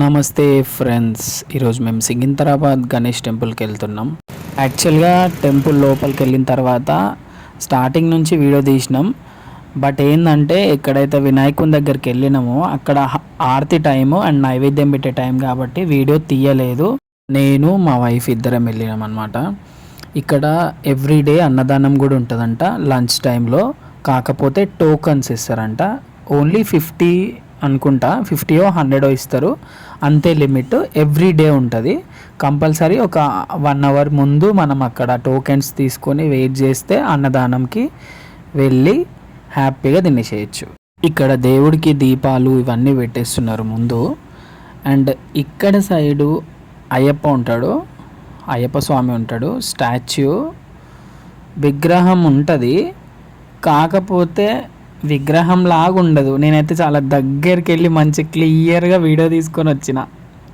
నమస్తే ఫ్రెండ్స్. ఈరోజు మేము సికింద్రాబాద్ గణేష్ టెంపుల్కి వెళ్తున్నాం. యాక్చువల్గా టెంపుల్ లోపలికి వెళ్ళిన తర్వాత స్టార్టింగ్ నుంచి వీడియో తీసినాం. బట్ ఏంటంటే ఎక్కడైతే వినాయకుని దగ్గరికి వెళ్ళినామో అక్కడ ఆర్తి ఆరతి టైము అండ్ నైవేద్యం పెట్టే టైం కాబట్టి వీడియో తీయలేదు. నేను మా వైఫ్ ఇద్దరం వెళ్ళినాం అనమాట ఇక్కడ ఎవ్రీడే అన్నదానం కూడా ఉంటుందంట లంచ్ టైంలో. కాకపోతే టోకన్స్ ఇస్తారంట. ఓన్లీ ఫిఫ్టీ అనుకుంటా ఫిఫ్టీయో హండ్రెడో ఇస్తారు. అంతే లిమిట్ ఎవ్రీ డే ఉంటుంది. కంపల్సరీ ఒక వన్ అవర్ ముందు మనం అక్కడ టోకెన్స్ తీసుకొని వెయిట్ చేస్తే అన్నదానంకి వెళ్ళి హ్యాపీగా తినేసేయచ్చు. ఇక్కడ దేవుడికి దీపాలు ఇవన్నీ పెట్టేస్తున్నారు ముందు. అండ్ ఇక్కడ సైడు అయ్యప్ప ఉంటాడు. అయ్యప్ప స్వామి ఉంటాడు. స్టాచ్యూ విగ్రహం ఉంటుంది. కాకపోతే విగ్రహం లాగుండదు. ఉండదు నేనైతే చాలా దగ్గరికి వెళ్ళి మంచి క్లియర్గా వీడియో తీసుకొని వచ్చిన.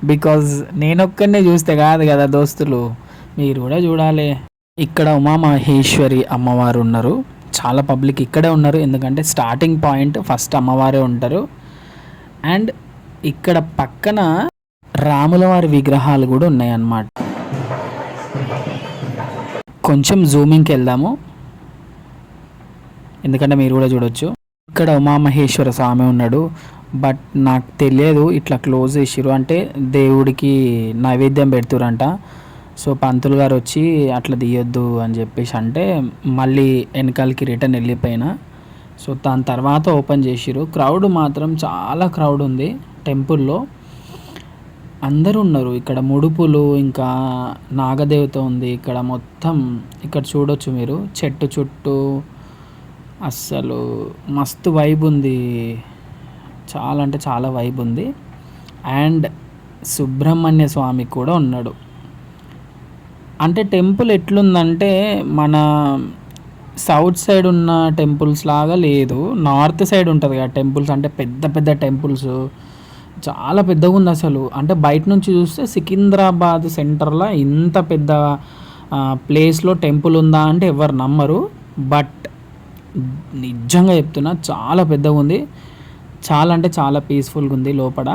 బికాజ్ నేనొక్కనే చూస్తే కాదు కదా దోస్తులు. మీరు కూడా చూడాలి. ఇక్కడ ఉమా మహేశ్వరి అమ్మవారు ఉన్నారు. చాలా పబ్లిక్ ఇక్కడే ఉన్నారు. ఎందుకంటే స్టార్టింగ్ పాయింట్ ఫస్ట్ అమ్మవారే ఉంటారు. అండ్ ఇక్కడ పక్కన రాముల వారి విగ్రహాలు కూడా ఉన్నాయన్నమాట. కొంచెం జూమింగ్కి వెళ్దాము. ఎందుకంటే మీరు కూడా చూడొచ్చు. ఇక్కడ ఉమామహేశ్వర స్వామి ఉన్నాడు. బట్ నాకు తెలియదు ఇట్లా క్లోజ్ చేసిరు అంటే దేవుడికి నైవేద్యం పెడుతురంట సో పంతులు గారు వచ్చి అట్లా తీయొద్దు అని చెప్పేసి అంటే మళ్ళీ వెనకాలకి రిటర్న్ వెళ్ళిపోయిన. సో దాని తర్వాత ఓపెన్ చేసిరు క్రౌడ్ మాత్రం చాలా క్రౌడ్ ఉంది టెంపుల్లో. అందరూ ఉన్నారు. ఇక్కడ ముడుపులు ఇంకా నాగదేవత ఉంది. ఇక్కడ మొత్తం ఇక్కడ చూడొచ్చు మీరు. చెట్టు చుట్టూ అస్సలు మస్తు వైబ్ ఉంది. చాలా అంటే చాలా వైబ్ ఉంది. అండ్ సుబ్రహ్మణ్య స్వామి కూడా ఉన్నాడు. అంటే టెంపుల్ ఎట్లుందంటే మన సౌత్ సైడ్ ఉన్న టెంపుల్స్ లాగా లేదు. నార్త్ సైడ్ ఉంటుంది కదా టెంపుల్స్ అంటే పెద్ద పెద్ద టెంపుల్స్ చాలా పెద్దగా ఉంది అసలు. అంటే బయట నుంచి చూస్తే సికింద్రాబాద్ సెంటర్లో ఇంత పెద్ద ప్లేస్లో టెంపుల్ ఉందా అంటే ఎవరు నమ్మరు. బట్ నిజంగా చెప్తున్నా చాలా పెద్దగా ఉంది. చాలా అంటే చాలా పీస్ఫుల్గా ఉంది లోపల.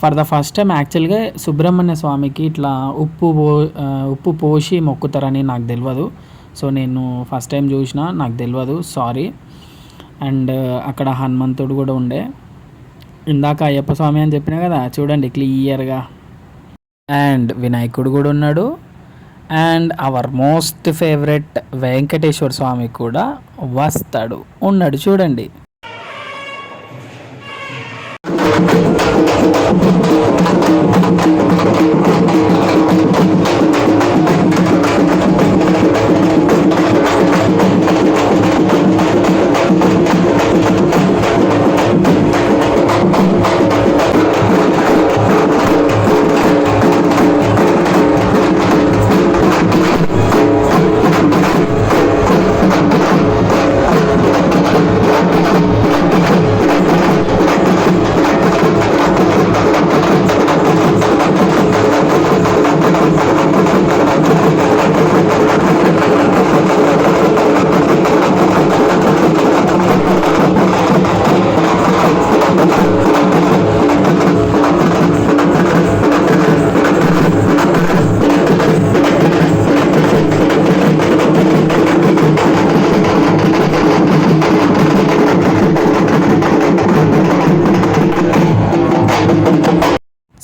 ఫర్ ద ఫస్ట్ టైం యాక్చువల్గా సుబ్రహ్మణ్య స్వామికి ఇట్లా ఉప్పు పో ఉప్పు పోసి మొక్కుతారని నాకు తెలియదు సో నేను ఫస్ట్ టైం చూసిన నాకు తెలియదు సారీ అండ్ అక్కడ హనుమంతుడు కూడా ఉండే. ఇందాక అయ్యప్ప స్వామి అని చెప్పినా కదా చూడండి క్లియర్గా అండ్ వినాయకుడు కూడా ఉన్నాడు. And our most favourite Venkateswara Swamy కూడా వస్తాడు ఉన్నాడు చూడండి.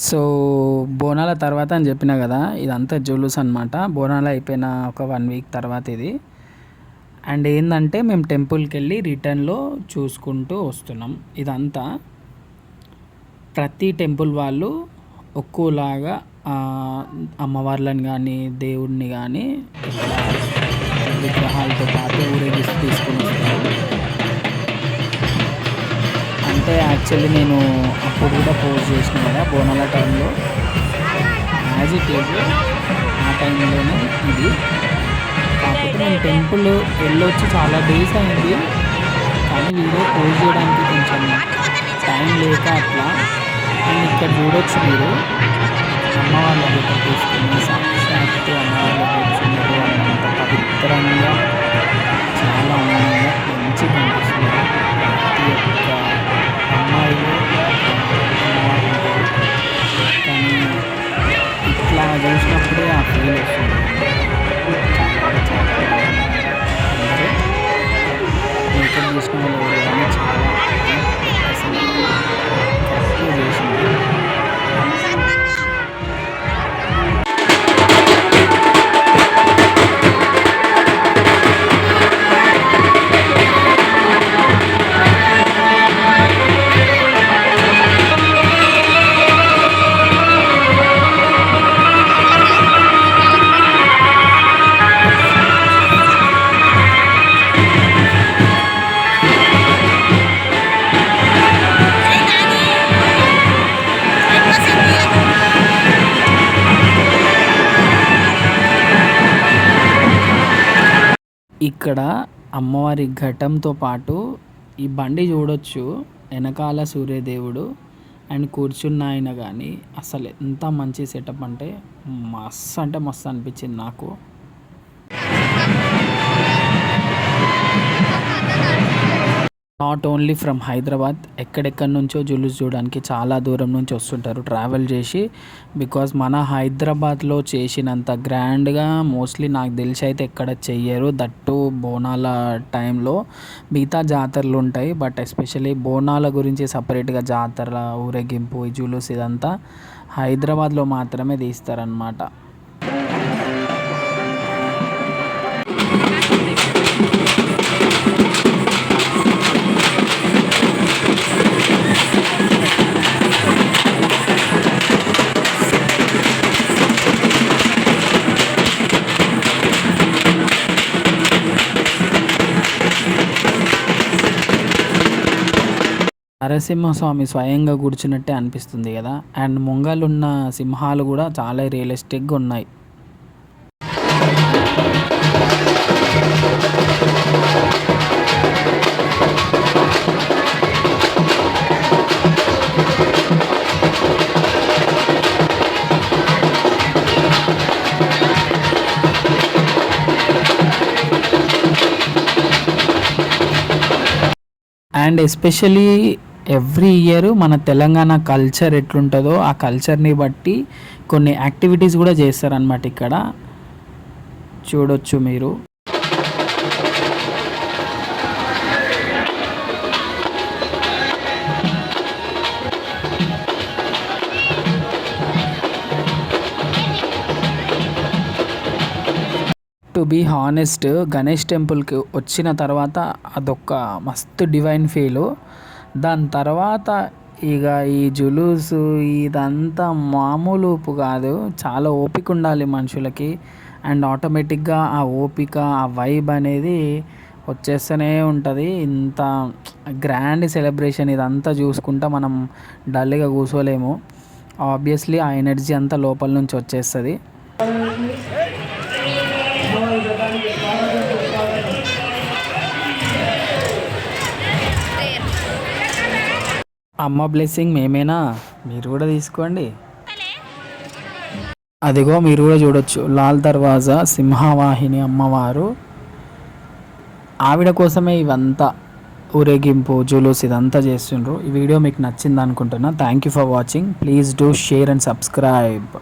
సో బోనాల తర్వాత అని చెప్పిన కదా ఇదంతా జులూస్ అనమాట బోనాలు అయిపోయిన ఒక వన్ వీక్ తర్వాత ఇది. అండ్ ఏంటంటే మేము టెంపుల్కి వెళ్ళి రిటర్న్లో చూసుకుంటూ వస్తున్నాం. ఇదంతా ప్రతి టెంపుల్ వాళ్ళు ఒక్కోలాగా అమ్మవార్లను కానీ దేవుడిని కానీ విగ్రహాలతో పాటు ఊరేగిస్తూ తీసుకుని వస్తున్నారు అంటే యాక్చువల్లీ నేను అప్పుడు కూడా పోస్ట్ చేసిన కదా బోనాల టైంలో యాజ్ ఇట్ ఈజ్ ఆ టైంలోనే ఇది. కాకపోతే నేను టెంపుల్ వెళ్ళొచ్చి చాలా డేస్ అయింది. కానీ వీడియో పోస్ట్ చేయడానికి కొంచెం టైం లేక అట్లా. అండ్ ఇక్కడ చూడొచ్చు మీరు. అమ్మ దగ్గర తీసుకుని సాక్షాత్తు అమ్మ దగ్గర కూర్చున్నారు అన్నంత పవిత్రంగా ఫీల్ వస్తుంది మేకప్ వాళ్ళు కానీ చాలా ఇక్కడ అమ్మవారి ఘటంతో పాటు ఈ బండి చూడొచ్చు. వెనకాల సూర్యదేవుడు అండ్ కూర్చున్న ఆయన కానీ అసలు ఎంత మంచి సెటప్ అంటే మస్తు అంటే మస్తు అనిపించింది నాకు. నాట్ ఓన్లీ ఫ్రమ్ హైదరాబాద్ ఎక్కడెక్కడి నుంచో జులుస్ చూడడానికి చాలా దూరం నుంచి వస్తుంటారు. ట్రావెల్ చేసి బికాజ్ మన హైదరాబాద్లో చేసినంత గ్రాండ్గా మోస్ట్లీ నాకు తెలిసి అయితే ఎక్కడ చెయ్యరు. దట్టు బోనాల టైంలో మిగతా జాతరలు ఉంటాయి. బట్ ఎస్పెషల్లీ బోనాల గురించి సపరేట్గా జాతర ఊరేగింపు ఈ జులుస్ ఇదంతా హైదరాబాద్లో మాత్రమే తీస్తారనమాట నరసింహస్వామి స్వయంగా కూర్చున్నట్టే అనిపిస్తుంది కదా. అండ్ ముంగలున్న సింహాలు కూడా చాలా రియలిస్టిక్గా ఉన్నాయి. అండ్ ఎస్పెషలీ ఎవ్రీ ఇయర్ మన తెలంగాణ కల్చర్ ఎట్లుంటుందో ఆ కల్చర్ని బట్టి కొన్ని యాక్టివిటీస్ కూడా చేస్తారనమాట ఇక్కడ. చూడొచ్చు మీరు. టు బీ హానెస్ట్ గణేష్ టెంపుల్కి వచ్చిన తర్వాత అదొక మస్తు డివైన్ ఫీలు దాని తర్వాత ఇక ఈ జులూసు ఇదంతా మామూలు ఊపు కాదు. చాలా ఓపిక ఉండాలి మనుషులకి. అండ్ ఆటోమేటిక్గా ఆ ఓపిక ఆ వైబ్ అనేది వచ్చేస్తూనే ఉంటుంది. ఇంత గ్రాండ్ సెలబ్రేషన్ ఇదంతా చూసుకుంటా మనం డల్గా కూర్చోలేము. ఆబ్వియస్లీ ఆ ఎనర్జీ అంతా లోపల నుంచి వచ్చేస్తుంది. అమ్మ బ్లెస్సింగ్ మేమేనా? మీరు కూడా తీసుకోండి. అదిగో మీరు కూడా చూడొచ్చు. లాల్ దర్వాజా సింహవాహిని అమ్మవారు. ఆవిడ కోసమే ఇవంతా ఊరేగింపు జులూస్ ఇదంతా చేస్తుండ్రు. ఈ వీడియో మీకు నచ్చింది అనుకుంటున్నా thank you for watching please do share and subscribe